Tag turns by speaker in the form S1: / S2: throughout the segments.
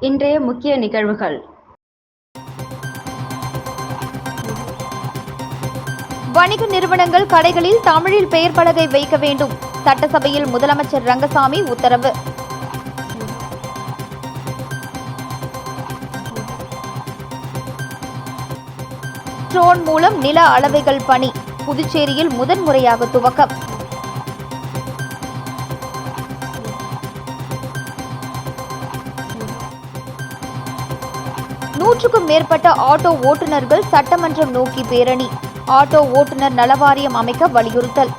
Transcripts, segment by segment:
S1: இன்றைய முக்கிய நிகழ்வுகள்.
S2: வணிக நிறுவனங்கள் கடைகளில் தமிழில் பெயர் பலகை வைக்க வேண்டும். சட்டசபையில் முதலமைச்சர் ரங்கசாமி உத்தரவு. ட்ரோன் மூலம் நில அளவைகள் பணி. புதுச்சேரியில் முதன்முறையாக துவக்கம். நூற்றுக்கும் மேற்பட்ட ஆட்டோ ஓட்டுநர்கள் சட்டமன்றம் நோக்கி பேரணி. ஆட்டோ ஓட்டுநர் நலவாரியம் அமைக்க வலியுறுத்தல்.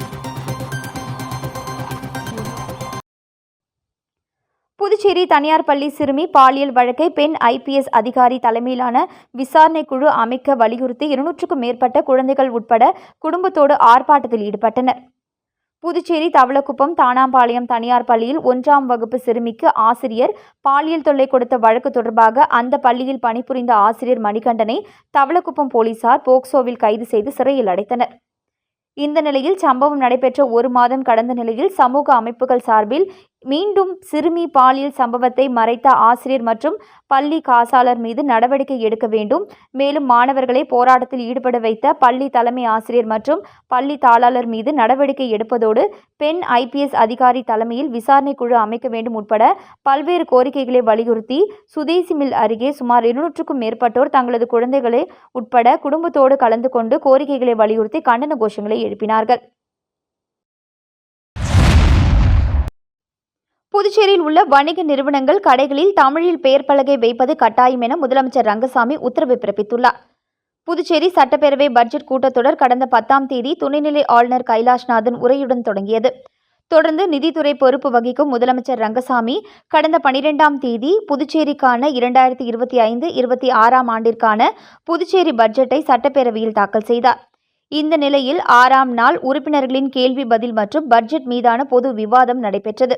S2: புதுச்சேரி தனியார் பள்ளி சிறுமி பாலியல் வழக்கை பெண் ஐபிஎஸ் அதிகாரி தலைமையிலான விசாரணை குழு அமைக்க வலியுறுத்தி இருநூற்றுக்கும் மேற்பட்ட குழந்தைகள் உட்பட குடும்பத்தோடு ஆர்ப்பாட்டத்தில் ஈடுபட்டனர். புதுச்சேரி தவளக்குப்பம் தானாம்பாளையம் தனியார் பள்ளியில் ஒன்றாம் வகுப்பு சிறுமிக்கு ஆசிரியர் பாலியல் தொல்லை கொடுத்த வழக்கு தொடர்பாக அந்த பள்ளியில் பணிபுரிந்த ஆசிரியர் மணிகண்டனை தவளக்குப்பம் போலீசார் போக்சோவில் கைது செய்து சிறையில் அடைத்தனர். இந்த நிலையில் சம்பவம் நடைபெற்ற ஒரு மாதம் கடந்த நிலையில் சமூக அமைப்புகள் சார்பில் மீண்டும் சிறுமி பாலியல் சம்பவத்தை மறைத்த ஆசிரியர் மற்றும் பள்ளி காசாளர் மீது நடவடிக்கை எடுக்க வேண்டும். மேலும் மாணவர்களை போராட்டத்தில் ஈடுபட வைத்த பள்ளி தலைமை ஆசிரியர் மற்றும் பள்ளி தாளாளர் மீது நடவடிக்கை எடுப்பதோடு பெண் ஐபிஎஸ் அதிகாரி தலைமையில் விசாரணை குழு அமைக்க வேண்டும் உட்பட பல்வேறு கோரிக்கைகளை வலியுறுத்தி சுதேசி மில் அருகே சுமார் இருநூற்றுக்கும் மேற்பட்டோர் தங்களது குழந்தைகளை உட்பட குடும்பத்தோடு கலந்து கொண்டு கோரிக்கைகளை வலியுறுத்தி கண்டன கோஷங்களை எழுப்பினார்கள். புதுச்சேரியில் உள்ள வணிக நிறுவனங்கள் கடைகளில் தமிழில் பெயர் பலகை வைப்பது கட்டாயம் என முதலமைச்சர் ரங்கசாமி உத்தரவு பிறப்பித்துள்ளார். புதுச்சேரி சட்டப்பேரவை பட்ஜெட் கூட்டத்தொடர் கடந்த பத்தாம் தேதி துணைநிலை ஆளுநர் கைலாஷ்நாதன் உரையுடன் தொடங்கியது. தொடர்ந்து நிதித்துறை பொறுப்பு வகிக்கும் முதலமைச்சர் ரங்கசாமி கடந்த பனிரெண்டாம் தேதி புதுச்சேரிக்கான இரண்டாயிரத்தி இருபத்தி ஐந்து இருபத்தி ஆறாம் ஆண்டிற்கான புதுச்சேரி பட்ஜெட்டை சட்டப்பேரவையில் தாக்கல் செய்தார். இந்த நிலையில் ஆறாம் நாள் உறுப்பினர்களின் கேள்வி பதில் மற்றும் பட்ஜெட் மீதான பொது விவாதம் நடைபெற்றது.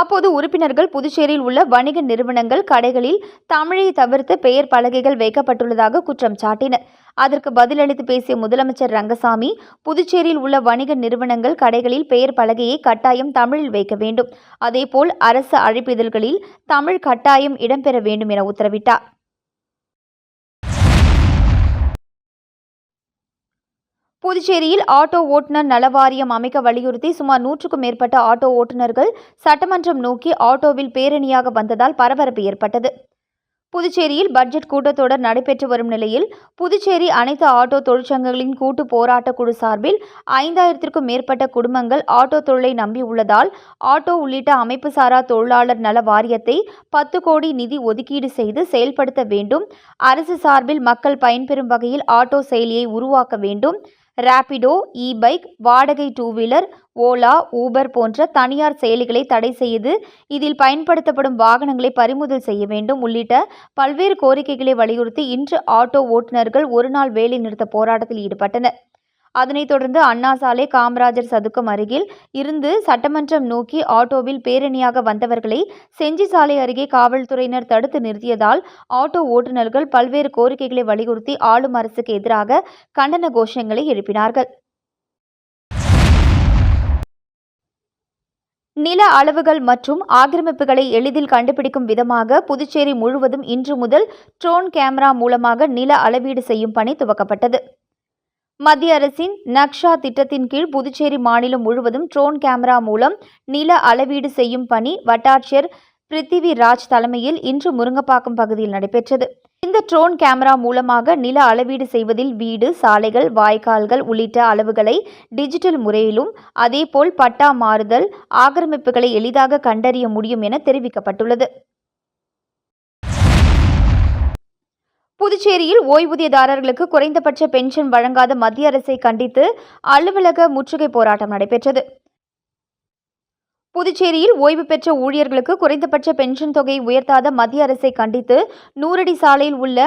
S2: அப்போது உறுப்பினர்கள் புதுச்சேரியில் உள்ள வணிக நிறுவனங்கள் கடைகளில் தமிழை தவிர்த்து பெயர் பலகைகள் வைக்கப்பட்டுள்ளதாக குற்றம் சாட்டினர். அதற்கு பதிலளித்து பேசிய முதலமைச்சர் ரங்கசாமி புதுச்சேரியில் உள்ள வணிக நிறுவனங்கள் கடைகளில் பெயர் பலகையை கட்டாயம் தமிழில் வைக்க வேண்டும். அதேபோல் அரசு அழைப்பிதழ்களில் தமிழ் கட்டாயம் இடம்பெற வேண்டும் என உத்தரவிட்டார். புதுச்சேரியில் ஆட்டோ ஓட்டுநர் நலவாரியம் அமைக்க வலியுறுத்தி சுமார் நூற்றுக்கும் மேற்பட்ட ஆட்டோ ஓட்டுநர்கள் சட்டமன்றம் நோக்கி ஆட்டோவில் பேரணியாக வந்ததால் பரபரப்பு ஏற்பட்டது. புதுச்சேரியில் பட்ஜெட் கூட்டத்தொடர் நடைபெற்று வரும் நிலையில் புதுச்சேரி அனைத்து ஆட்டோ தொழிற்சங்கங்களின் கூட்டு போராட்டக் குழு சார்பில் ஐந்தாயிரத்திற்கும் மேற்பட்ட குடும்பங்கள் ஆட்டோ தொழிலை நம்பியுள்ளதால் ஆட்டோ உள்ளிட்ட அமைப்பு சாரா தொழிலாளர் நல வாரியத்தை பத்து கோடி நிதி ஒதுக்கீடு செய்து செயல்படுத்த வேண்டும். அரசு சார்பில் மக்கள் பயன்பெறும் வகையில் ஆட்டோ செயலியை உருவாக்க வேண்டும். ரேபிடோ இ பைக் வாடகை டூ வீலர் ஓலா ஊபர் போன்ற தனியார் செயலிகளை தடை செய்து இதில் பயன்படுத்தப்படும் வாகனங்களை பறிமுதல் செய்ய வேண்டும். உள்ளிட்ட பல்வேறு கோரிக்கைகளை வலியுறுத்தி இன்று ஆட்டோ ஓட்டுநர்கள் ஒருநாள் வேலை நிறுத்த போராட்டத்தில் ஈடுபட்டனர். அதனைத் தொடர்ந்து அண்ணா சாலை காமராஜர் சதுக்கம் அருகில் இருந்து சட்டமன்றம் நோக்கி ஆட்டோவில் பேரணியாக வந்தவர்களை செஞ்சி சாலை அருகே காவல்துறையினர் தடுத்து நிறுத்தியதால் ஆட்டோ ஓட்டுநர்கள் பல்வேறு கோரிக்கைகளை வலியுறுத்தி ஆளும் அரசுக்கு எதிராக கண்டன கோஷங்களை எழுப்பினார்கள். நில அளவுகள் மற்றும் ஆக்கிரமிப்புகளை எளிதில் கண்டுபிடிக்கும் விதமாக புதுச்சேரி முழுவதும் இன்று முதல் ட்ரோன் கேமரா மூலமாக நில அளவீடு செய்யும் பணி துவக்கப்பட்டது. மத்திய அரசின் நக்ஷா திட்டத்தின் கீழ் புதுச்சேரி மாநிலம் முழுவதும் ட்ரோன் கேமரா மூலம் நில அளவீடு செய்யும் பணி வட்டாட்சியர் பிருத்திவி ராஜ் தலைமையில் இன்று முருங்கப்பாக்கம் பகுதியில் நடைபெற்றது. இந்த ட்ரோன் கேமரா மூலமாக நில அளவீடு செய்வதில் வீடு சாலைகள் வாய்க்கால்கள் உள்ளிட்ட அளவுகளை டிஜிட்டல் முறையிலும் அதேபோல் பட்டா மாறுதல் ஆக்கிரமிப்புகளை எளிதாக கண்டறிய முடியும் என தெரிவிக்கப்பட்டுள்ளது. புதுச்சேரியில் ஓய்வூதியதாரர்களுக்கு குறைந்தபட்ச பென்ஷன் வழங்காத மத்திய அரசை கண்டித்து அலுவலக முற்றுகை போராட்டம் நடைபெற்றது. புதுச்சேரியில் ஓய்வு பெற்ற ஊழியர்களுக்கு குறைந்தபட்ச பென்ஷன் தொகையை உயர்த்தாத மத்திய அரசை கண்டித்து நூறடி சாலையில் உள்ள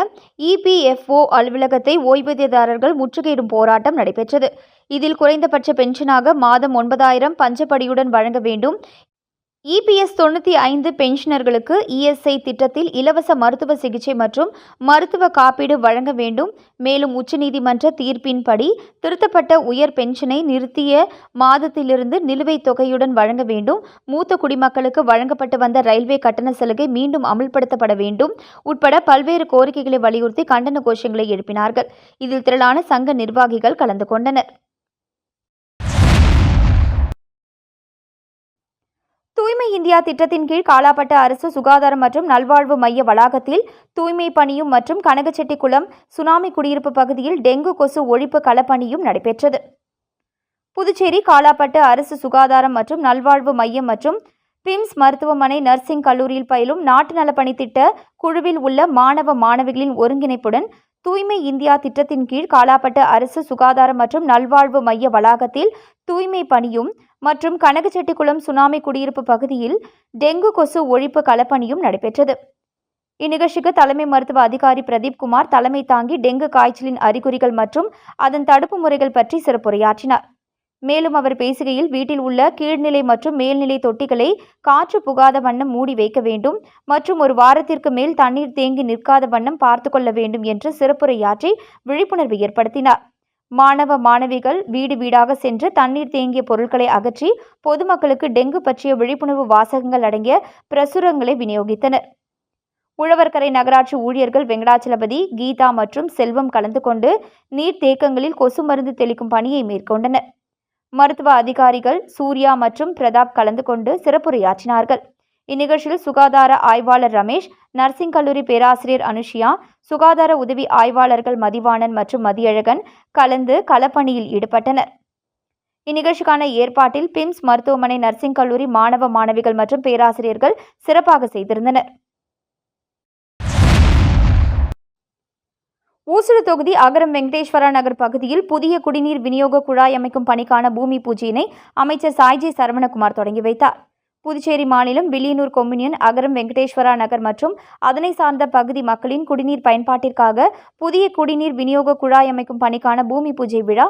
S2: இபிஎஃப்ஓ அலுவலகத்தை ஓய்வூதியதாரர்கள் முற்றுகையிடும் போராட்டம் நடைபெற்றது. இதில் குறைந்தபட்ச பென்ஷனாக மாதம் ஒன்பதாயிரம் பஞ்சப்படியுடன் வழங்க வேண்டும் இபிஎஸ் தொண்ணூற்றி ஐந்து பென்ஷனர்களுக்கு இஎஸ்ஐ திட்டத்தில் இலவச மருத்துவ சிகிச்சை மற்றும் மருத்துவ காப்பீடு வழங்க வேண்டும். மேலும் உச்சநீதிமன்ற தீர்ப்பின்படி திருத்தப்பட்ட உயர் பென்ஷனை நிறுத்திய மாதத்திலிருந்து நிலுவைத் தொகையுடன் வழங்க வேண்டும். மூத்த குடிமக்களுக்கு வழங்கப்பட்டு வந்த ரயில்வே கட்டண சலுகை மீண்டும் அமல்படுத்தப்பட வேண்டும். உட்பட பல்வேறு கோரிக்கைகளை வலியுறுத்தி கண்டன கோஷங்களை எழுப்பினார்கள். இதில் திரளான சங்க நிர்வாகிகள் கலந்து கொண்டனர். தூய்மை இந்தியா திட்டத்தின் கீழ் காலாப்பட்ட அரசு சுகாதாரம் மற்றும் நல்வாழ்வு மைய வளாகத்தில் தூய்மை பணியும் மற்றும் கனகச்செட்டிக்குளம் சுனாமி குடியிருப்பு பகுதியில் டெங்கு கொசு ஒழிப்பு களப்பணியும் நடைபெற்றது. புதுச்சேரி காலாப்பட்டு அரசு சுகாதாரம் மற்றும் நல்வாழ்வு மையம் மற்றும் பிம்ஸ் மருத்துவமனை நர்சிங் கல்லூரியில் பயிலும் நாட்டு நலப்பணி திட்ட குழுவில் உள்ள மாணவ மாணவிகளின் ஒருங்கிணைப்புடன் தூய்மை இந்தியா திட்டத்தின் கீழ் காலாப்பட்டு அரசு சுகாதார மற்றும் நல்வாழ்வு மைய வளாகத்தில் தூய்மை பணியும் மற்றும் கனகச்செட்டிக்குளம் சுனாமி குடியிருப்பு பகுதியில் டெங்கு கொசு ஒழிப்பு களப்பணியும் நடைபெற்றது. இந்நிகழ்ச்சிக்கு தலைமை மருத்துவ அதிகாரி பிரதீப் குமார் தலைமை தாங்கி டெங்கு காய்ச்சலின் அறிகுறிகள் மற்றும் அதன் தடுப்பு முறைகள் பற்றி சிறப்புரையாற்றினார். மேலும் அவர் பேசுகையில் வீட்டில் உள்ள கீழ்நிலை மற்றும் மேல்நிலை தொட்டிகளை காற்று புகாத வண்ணம் மூடி வைக்க வேண்டும். மற்றும் ஒரு வாரத்திற்கு மேல் தண்ணீர் தேங்கி நிற்காத வண்ணம் பார்த்து கொள்ள வேண்டும் என்று சிறப்புரையாற்றி விழிப்புணர்வு ஏற்படுத்தினார். மாணவ மாணவிகள் வீடு வீடாக சென்று தண்ணீர் தேங்கிய பொருட்களை அகற்றி பொதுமக்களுக்கு டெங்கு பற்றிய விழிப்புணர்வு வாசகங்கள் அடங்கிய பிரசுரங்களை விநியோகித்தனர். உழவர்கரை நகராட்சி ஊழியர்கள் வெங்கடாச்சலபதி கீதா மற்றும் செல்வம் கலந்து கொண்டு நீர்த்தேக்கங்களில் கொசு மருந்து தெளிக்கும் பணியை மேற்கொண்டனர். மருத்துவ அதிகாரிகள் சூர்யா மற்றும் பிரதாப் கலந்து கொண்டு சிறப்புரையாற்றினார்கள். இந்நிகழ்ச்சியில் சுகாதார ஆய்வாளர் ரமேஷ் நர்சிங் கல்லூரி பேராசிரியர் அனுஷியா சுகாதார உதவி ஆய்வாளர்கள் மதிவாணன் மற்றும் மதியழகன் கலந்து களப்பணியில் ஈடுபட்டனர். இந்நிகழ்ச்சிக்கான ஏற்பாட்டில் பிம்ஸ் மருத்துவமனை நர்சிங் கல்லூரி மாணவ மாணவிகள் மற்றும் பேராசிரியர்கள் சிறப்பாக செய்திருந்தனர். ஊசுடு தொகுதி அகரம் வெங்கடேஸ்வரா நகர் பகுதியில் புதிய குடிநீர் விநியோக குழாய் அமைக்கும் பணிக்கான பூமி பூஜையினை அமைச்சர் சாய்ஜி சரவணகுமார் தொடங்கி வைத்தார். புதுச்சேரி மாநிலம் வில்லியனூர் கொம்யூனியன் அகரம் வெங்கடேஸ்வரா நகர் மற்றும் அதனை சார்ந்த பகுதி மக்களின் குடிநீர் பயன்பாட்டிற்காக புதிய குடிநீர் விநியோக குழாய் அமைக்கும் பணிக்கான பூமி பூஜை விழா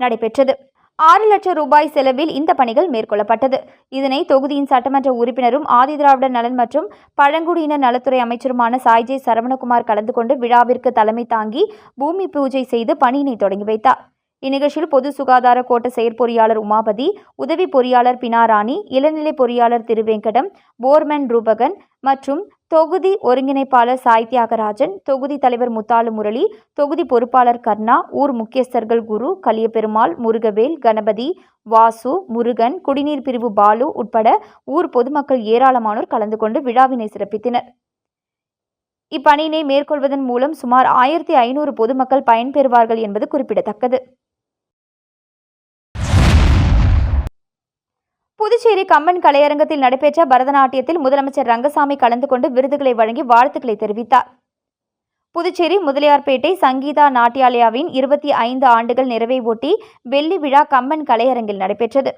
S2: நடைபெற்றது. ஆறு லட்சம் ரூபாய் செலவில் இந்த பணிகள் மேற்கொள்ளப்பட்டது. இதனை தொகுதியின் சட்டமன்ற உறுப்பினரும் ஆதிதிராவிடர் நலன் மற்றும் பழங்குடியினர் நலத்துறை அமைச்சருமான சாய்ஜே சரவணகுமார் கலந்து கொண்டு விழாவிற்கு தலைமை தாங்கி பூமி பூஜை செய்து பணியினை தொடங்கி வைத்தார். இந்நிகழ்ச்சியில் பொது சுகாதார கோட்ட செயற்பொறியாளர் உமாபதி உதவி பொறியாளர் பினாராணி இளநிலை பொறியாளர் திருவேங்கடம் போர்மன் ரூபகன் மற்றும் தொகுதி ஒருங்கிணைப்பாளர் சாய் தியாகராஜன் தொகுதி தலைவர் முத்தாலு முரளி தொகுதி பொறுப்பாளர் கர்ணா ஊர் முக்கியஸ்தர்கள் குரு கலியபெருமாள் முருகவேல் கணபதி வாசு முருகன் குடிநீர் பிரிவு பாலு உட்பட ஊர் பொதுமக்கள் ஏராளமானோர் கலந்து கொண்டு விழாவினை சிறப்பித்தனர். இப்பணியினை மேற்கொள்வதன் மூலம் சுமார் ஆயிரத்தி ஐநூறு பொதுமக்கள் பயன்பெறுவார்கள் என்பது குறிப்பிடத்தக்கது. புதுச்சேரி கம்பன் கலையரங்கத்தில் நடைபெற்ற பரதநாட்டியத்தில் முதலமைச்சர் ரங்கசாமி கலந்து கொண்டு விருதுகளை வழங்கி வாழ்த்துக்களை தெரிவித்தார். புதுச்சேரி முதலியார்பேட்டை சங்கீதா நாட்டியாலயாவின் இருபத்தி ஐந்து ஆண்டுகள் நிறைவை ஒட்டி வெள்ளி விழா கம்பன் கலையரங்கில் நடைபெற்றது.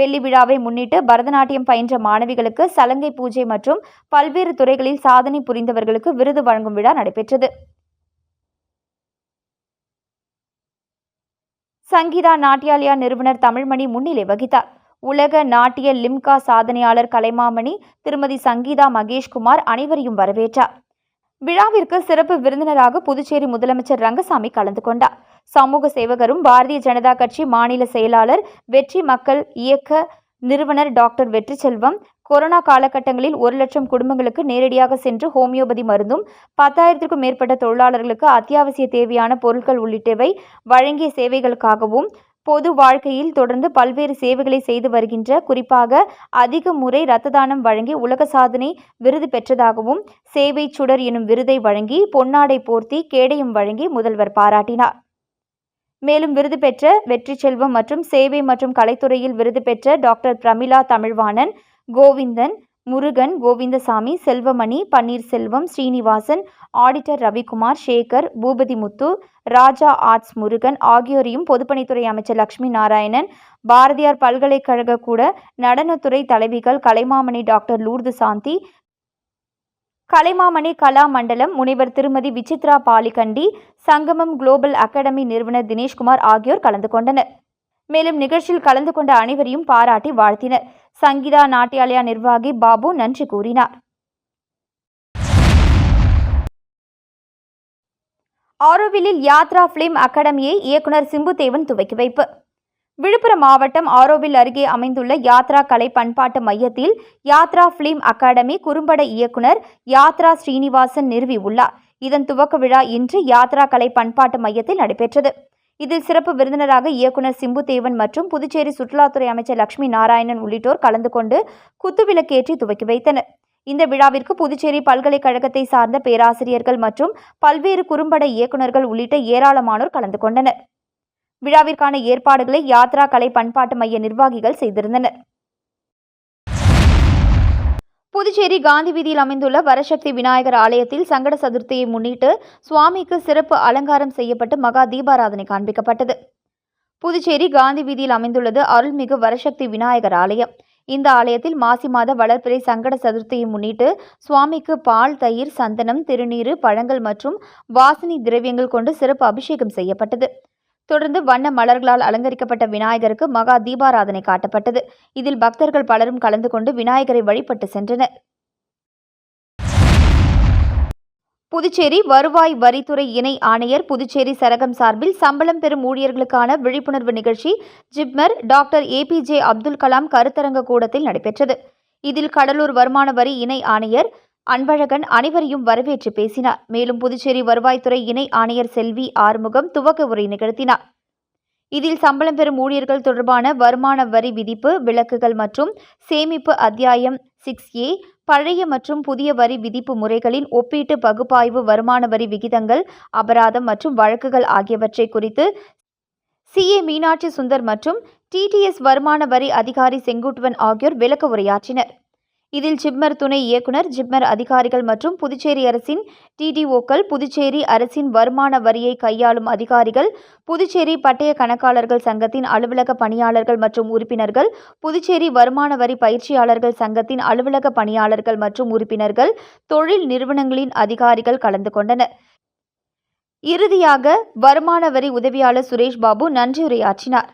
S2: வெள்ளி விழாவை முன்னிட்டு பரதநாட்டியம் பயின்ற மாணவிகளுக்கு சலங்கை பூஜை மற்றும் பல்வேறு துறைகளில் சாதனை புரிந்தவர்களுக்கு விருது வழங்கும் விழா நடைபெற்றது. சங்கீதா நாட்டியாலயா நிறுவனர் தமிழ்மணி முன்னிலை வகித்தார். உலக நாட்டிய லிம்கா சாதனையாளர் கலைமாமணி திருமதி சங்கீதா மகேஷ்குமார் அனைவரையும் வரவேற்றார். விழாவிற்கு சிறப்பு விருந்தினராக புதுச்சேரி முதலமைச்சர் ரங்கசாமி கலந்து கொண்டார். சமூக சேவகரும் பாரதிய ஜனதா கட்சி மாநில செயலாளர் வெற்றி மக்கள் இயக்க நிறுவனர் டாக்டர் வெற்றி செல்வம் கொரோனா காலகட்டங்களில் ஒரு லட்சம் குடும்பங்களுக்கு நேரடியாக சென்று ஹோமியோபதி மருந்தும் பத்தாயிரத்திற்கும் மேற்பட்ட தொழிலாளர்களுக்கு அத்தியாவசிய தேவையான பொருட்கள் உள்ளிட்டவை வழங்கிய சேவைகளுக்காகவும் பொது வாழ்க்கையில் தொடர்ந்து பல்வேறு சேவைகளை செய்து வருகின்ற குறிப்பாக அதிக முறை இரத்த தானம் வழங்கி உலக சாதனை விருது பெற்றதாகவும் சேவை சுடர் எனும் விருதை வழங்கி பொன்னாடை போர்த்தி கேடயம் வழங்கி முதல்வர் பாராட்டினார். மேலும் விருது பெற்ற வெற்றி செல்வம் மற்றும் சேவை மற்றும் கலைத்துறையில் விருது பெற்ற doctor Pramila Tamilvanan Govindan Murugan Govindasamy Selvamani Panneerselvam Srinivasan auditor Ravikumar Sekar Boopathimuthu Raja arts Murugan ஆகியோரையும் பொதுப்பணித்துறை அமைச்சர் லட்சுமி நாராயணன் பாரதியார் பல்கலைக்கழக கூட நடனத்துறை தலைவிகள் கலைமாமணி டாக்டர் லூர்து சாந்தி கலைமாமணி கலா மண்டலம் முனைவர் திருமதி விசித்ரா பாலிகண்டி சங்கமம் குளோபல் அகாடமி நிறுவனர் தினேஷ்குமார் ஆகியோர் கலந்து கொண்டனர். மேலும் நிகழ்ச்சியில் கலந்து கொண்ட அனைவரையும் பாராட்டி வாழ்த்தினர். சங்கீதா நாட்டியாலயா நிர்வாகி பாபு நன்றி கூறினார். ஆரோவிலில் யாத்ரா பிலிம் அகாடமியை இயக்குனர் சிம்புதேவன் துவக்கி வைப்பு. விழுப்புரம் மாவட்டம் ஆரோவில் அருகே அமைந்துள்ள யாத்ரா கலை பண்பாட்டு மையத்தில் யாத்ரா பிலிம் அகாடமி குறும்பட இயக்குனர் யாத்ரா ஸ்ரீனிவாசன் நிறுவியுள்ளார். இதன் துவக்க விழா இன்று யாத்ரா கலை பண்பாட்டு மையத்தில் நடைபெற்றது. இதில் சிறப்பு விருந்தினராக இயக்குனர் சிம்புதேவன் மற்றும் புதுச்சேரி சுற்றுலாத்துறை அமைச்சர் லட்சுமி நாராயணன் உள்ளிட்டோர் கலந்து கொண்டு குத்துவிளக்கேற்றி துவக்கி வைத்தனர். இந்த விழாவிற்கு புதுச்சேரி பல்கலைக்கழகத்தை சார்ந்த பேராசிரியர்கள் மற்றும் பல்வேறு குறும்பட இயக்குநர்கள் உள்ளிட்ட ஏராளமானோர் கலந்து கொண்டனர். விழாவிற்கான ஏற்பாடுகளை யாத்ரா கலை பண்பாட்டு மைய நிர்வாகிகள் செய்திருந்தனர். புதுச்சேரி காந்தி வீதியில் அமைந்துள்ள வரசக்தி விநாயகர் ஆலயத்தில் சங்கட சதுர்த்தியை முன்னிட்டு சுவாமிக்கு சிறப்பு அலங்காரம் செய்யப்பட்டு மகா தீபாராதனை காண்பிக்கப்பட்டது. புதுச்சேரி காந்தி வீதியில் அமைந்துள்ளது அருள்மிகு வரசக்தி விநாயகர் ஆலயம். இந்த ஆலயத்தில் மாசி மாத வளர்ப்பிறை சங்கட சதுர்த்தியை முன்னிட்டு சுவாமிக்கு பால் தயிர் சந்தனம் திருநீறு பழங்கள் மற்றும் வாசனை திரவியங்கள் கொண்டு சிறப்பு அபிஷேகம் செய்யப்பட்டது. தொடர்ந்து வண்ண மலர்களால் அலங்கரிக்கப்பட்ட விநாயகருக்கு மகா தீபாராதனை காட்டப்பட்டது. இதில் பக்தர்கள் பலரும் கலந்து கொண்டு விநாயகரை வழிபட்டு சென்றனர். புதுச்சேரி வருவாய் வரித்துறை இணை ஆணையர் புதுச்சேரி சரகம் சார்பில் சம்பளம் பெறும் ஊழியர்களுக்கான விழிப்புணர்வு நிகழ்ச்சி ஜிப்மர் டாக்டர் ஏபிஜே அப்துல் கலாம் கருத்தரங்க கூடத்தில் நடைபெற்றது. இதில் கடலூர் வருமான வரி இணை ஆணையர் அன்பழகன் அனைவரையும் வரவேற்று பேசினார். மேலும் புதுச்சேரி வருவாய்த்துறை இணை ஆணையர் செல்வி ஆறுமுகம் துவக்க உரை நிகழ்த்தினார். இதில் சம்பளம் பெறும் ஊழியர்கள் தொடர்பான வருமான வரி விதிப்பு விலக்குகள் மற்றும் சேமிப்பு அத்தியாயம் சிக்ஸ் ஏ பழைய மற்றும் புதிய வரி விதிப்பு முறைகளின் ஒப்பீட்டு பகுப்பாய்வு வருமான வரி விகிதங்கள் அபராதம் மற்றும் வழக்குகள் ஆகியவற்றை குறித்து சிஏ மீனாட்சி சுந்தர் மற்றும் டிடிஎஸ் வருமான வரி அதிகாரி செங்குட்டுவன் ஆகியோர் விளக்க உரையாற்றினர். இதில் ஜிப்மர் துணை இயக்குனர் ஜிப்மர் அதிகாரிகள் மற்றும் புதுச்சேரி அரசின் டிடிஓக்கள் புதுச்சேரி அரசின் வருமான வரியை கையாளும் அதிகாரிகள் புதுச்சேரி பட்டய கணக்காளர்கள் சங்கத்தின் அலுவலக பணியாளர்கள் மற்றும் உறுப்பினர்கள் புதுச்சேரி வருமான வரி பயிற்சியாளர்கள் சங்கத்தின் அலுவலக பணியாளர்கள் மற்றும் உறுப்பினர்கள் தொழில் நிறுவனங்களின் அதிகாரிகள் கலந்து கொண்டனர். இறுதியாக வருமான வரி உதவியாளர் சுரேஷ் பாபு நன்றியுரையாற்றினார்.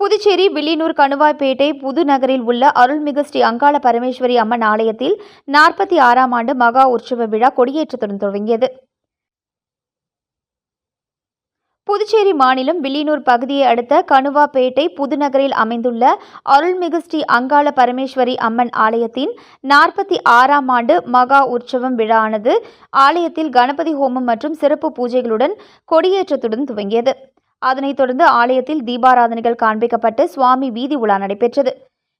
S2: புதுச்சேரி வில்லியனூர் கணுவாய்பேட்டை புதுநகரில் உள்ள அருள்மிகு ஸ்ரீ அங்காள பரமேஸ்வரி அம்மன் ஆலயத்தில் நாற்பத்தி ஆறாம் ஆண்டு மகா உற்சவ விழா கொடியேற்றத்துடன் தொடங்கியது. புதுச்சேரி மாநிலம் வில்லியனூர் பகுதியை அடுத்த கணுவாப்பேட்டை புதுநகரில் அமைந்துள்ள அருள்மிகு ஸ்ரீ அங்காள பரமேஸ்வரி அம்மன் ஆலயத்தின் நாற்பத்தி ஆறாம் ஆண்டு மகா உற்சவம் விழானது ஆலயத்தில் கணபதி ஹோமம் மற்றும் சிறப்பு பூஜைகளுடன் கொடியேற்றத்துடன் துவங்கியது. அதனைத் தொடர்ந்து ஆலயத்தில் தீபாராதனைகள் காண்பிக்கப்பட்டு சுவாமி வீதி உலா நடைபெற்றது.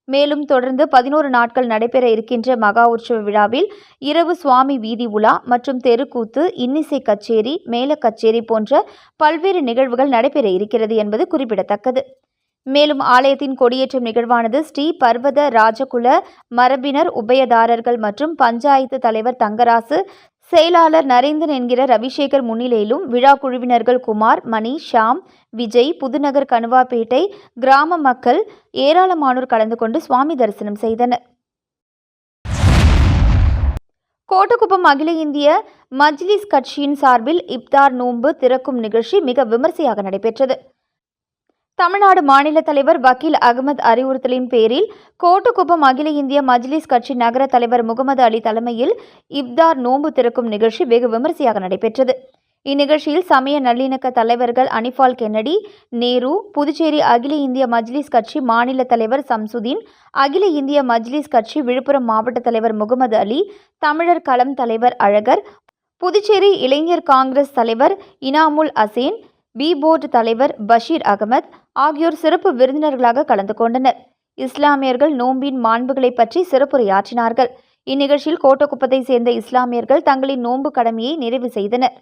S2: மேலும் தொடர்ந்து பதினோரு நாட்கள் நடைபெற இருக்கின்ற மகா உற்சவ விழாவில் இரவு சுவாமி வீதி உலா மற்றும் தெருக்கூத்து இன்னிசை கச்சேரி மேல கச்சேரி போன்ற பல்வேறு நிகழ்வுகள் நடைபெற இருக்கிறது என்பது குறிப்பிடத்தக்கது. மேலும் ஆலயத்தின் கொடியேற்றம் நிகழ்வானது ஸ்ரீ பர்வத ராஜகுல மரபினர் உபயதாரர்கள் மற்றும் பஞ்சாயத்து தலைவர் தங்கராசு செயலாளர் நரேந்தன் என்கிற ரவிசேகர் முன்னிலையிலும் விழா குழுவினர்கள் குமார் மணி ஷாம் விஜய் புதுநகர் கணுவாப்பேட்டை கிராம மக்கள் ஏராளமானோர் கலந்து கொண்டு சுவாமி தரிசனம் செய்தனர். கோட்டக்குப்பம் அகில இந்திய மஜ்லிஸ் கட்சியின் சார்பில் இப்தார் நோன்பு திறக்கும் நிகழ்ச்சி மிக விமர்சையாக நடைபெற்றது. தமிழ்நாடு மாநில தலைவர் வக்கீல் அகமது அறிவுறுத்தலின் பேரில் கோட்டுக்குப்பம் அகில இந்திய மஜ்லிஸ் கட்சி நகர தலைவர் முகமது அலி தலைமையில் இப்தார் நோன்பு திறக்கும் நிகழ்ச்சி வெகு விமரிசையாக நடைபெற்றது. இந்நிகழ்ச்சியில் சமய நல்லிணக்க தலைவர்கள் அனிஃபால் கென்னடி நேரு புதுச்சேரி அகில இந்திய மஜ்லிஸ் கட்சி மாநில தலைவர் சம்சுதீன் அகில இந்திய மஜ்லிஸ் கட்சி விழுப்புரம் மாவட்ட தலைவர் முகமது அலி தமிழர் களம் தலைவர் அழகர் புதுச்சேரி இளைஞர் காங்கிரஸ் தலைவர் இனாமுல் அசேன் பி போர்டு தலைவர் பஷீர் அகமது ஆகியோர் சிறப்பு விருந்தினர்களாக கலந்து கொண்டனர். இஸ்லாமியர்கள் நோம்பின் மாண்புகளை பற்றி சிறப்புரையாற்றினார்கள். இந்நிகழ்ச்சியில் கோட்டக்குப்பத்தை சேர்ந்த இஸ்லாமியர்கள் தங்களின் நோன்பு கடமையை நிறைவு செய்தனர்.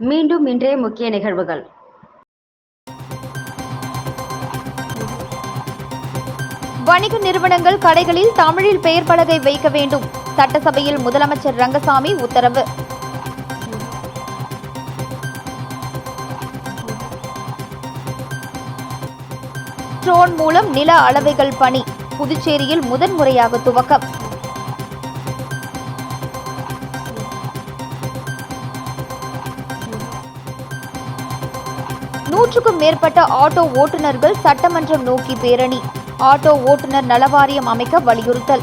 S1: மீண்டும் இன்றைய முக்கிய நிகழ்வுகள்.
S2: வணிக நிறுவனங்கள் கடைகளில் தமிழில் பெயர் பலகை வைக்க வேண்டும். சட்டசபையில் முதலமைச்சர் ரங்கசாமி உத்தரவு. ட்ரோன் மூலம் நில அளவைகள் பணி புதுச்சேரியில் முதன்முறையாக துவக்கம். நூற்றுக்கும் மேற்பட்ட ஆட்டோ ஓட்டுநர்கள் சட்டமன்றம் நோக்கி பேரணி. ஆட்டோ ஓட்டுநர் நலவாரியம் அமைக்க வலியுறுத்தல்.